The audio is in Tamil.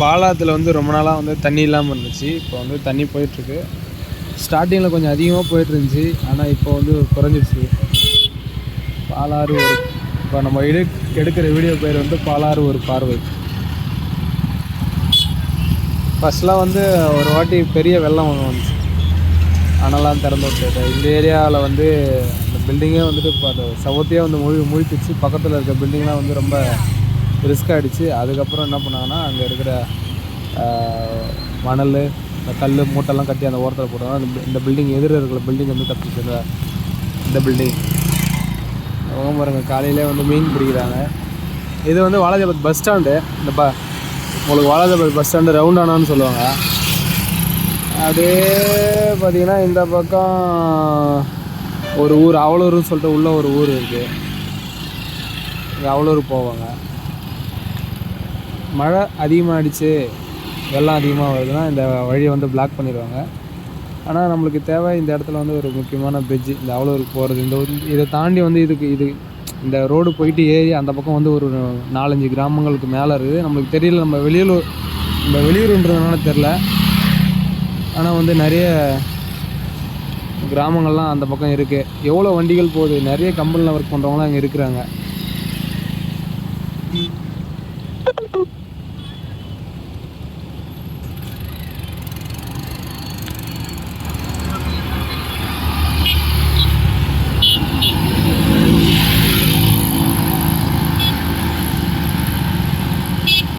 பாலாத்தில் வந்து ரொம்ப நாளாக வந்து தண்ணி இல்லாமல் இருந்துச்சு. இப்போ வந்து தண்ணி போயிட்டுருக்கு. ஸ்டார்டிங்கில் கொஞ்சம் அதிகமாக போயிட்டு இருந்துச்சு ஆனால் இப்போ வந்து குறைஞ்சிருச்சு. பாலாறு ஒரு இப்போ நம்ம எடு எடுக்கிற வீடியோ பேர் வந்து பாலாறு ஒரு பார்வை. ஃபஸ்ட்லாம் வந்து ஒரு வாட்டி பெரிய வெள்ளம் ஒன்று வந்துச்சு. அனலாம் திறந்து விட்டு இந்த ஏரியாவில் வந்து அந்த பில்டிங்கே வந்துட்டு இப்போ அந்த சவுத்தையே வந்து மூழ்கி மூழ்கிடுச்சு. பக்கத்தில் இருக்க பில்டிங்லாம் வந்து ரொம்ப ரிஸ்க் ஆகிடுச்சு அதுக்கப்புறம் என்ன பண்ணாங்கன்னா அங்கே இருக்கிற மணல் இந்த கல் மூட்டைலாம் கட்டி அந்த ஓரத்தில் போட்டாங்க. அந்த இந்த பில்டிங் எதிர இருக்கிற பில்டிங் வந்து கட்டிச்சு இந்த பில்டிங் அவங்க பாருங்க காலையிலே வந்து மீன் பிடிக்கிறாங்க. இது வந்து வாலாஜாபாத் பஸ் ஸ்டாண்டு இந்த ப உங்களுக்கு வாலாஜாபாத் பஸ் ஸ்டாண்டு ரவுண்டானான்னு சொல்லுவாங்க. அப்படியே பார்த்தீங்கன்னா இந்த பக்கம் ஒரு ஊர் அவலூர்னு சொல்லிட்டு உள்ள ஒரு ஊர் இருக்குது இங்கே அவலூர் போவாங்க. மழை அதிகமாகிடுச்சு வெள்ளம் அதிகமாக வருதுன்னா இந்த வழியை வந்து பிளாக் பண்ணிடுவாங்க. ஆனால் நம்மளுக்கு தேவை இந்த இடத்துல வந்து ஒரு முக்கியமான பிரிட்ஜு இந்த அவ்வளோருக்கு போகிறது இந்த ஒரு- இதை தாண்டி வந்து இதுக்கு இது இந்த ரோடு போயிட்டு ஏறி அந்த பக்கம் வந்து ஒரு நாலஞ்சு கிராமங்களுக்கு மேலே இருக்குது. நம்மளுக்கு தெரியல நம்ம வெளியூர் நம்ம வெளியூருன்றதுனால தெரில ஆனால் வந்து நிறைய கிராமங்கள்லாம் அந்த பக்கம் இருக்குது எவ்வளோ வண்டிகள் போகுது நிறைய கம்பெனியில் ஒர்க் பண்ணுறவங்களாம் அங்கே இருக்கிறாங்க.